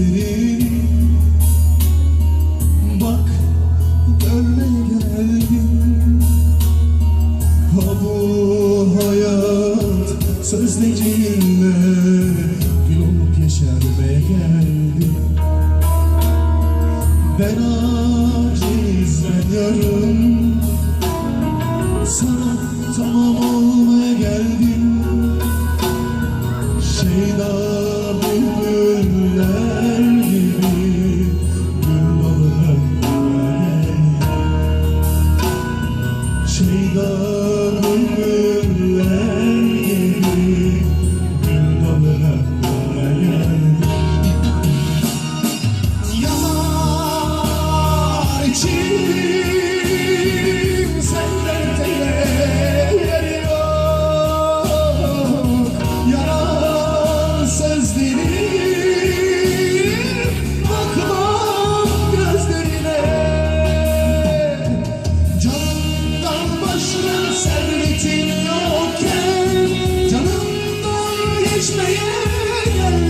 senin Bak görmeye geldim. Ha bu hayat sözlerinle Gül olup yeşermeye geldim Ben aciz ben Sana tamam olmaya geldim. Şeyda bülbüller. you.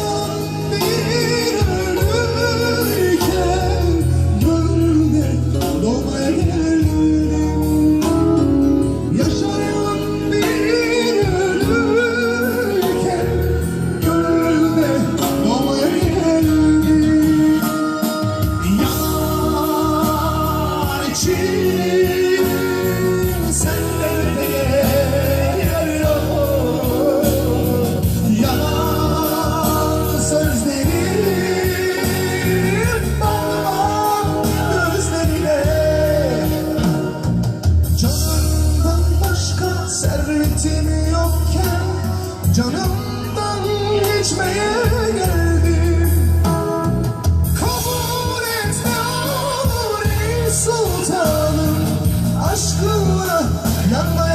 Kabul etme olayı sultanım aşkına yanmayın.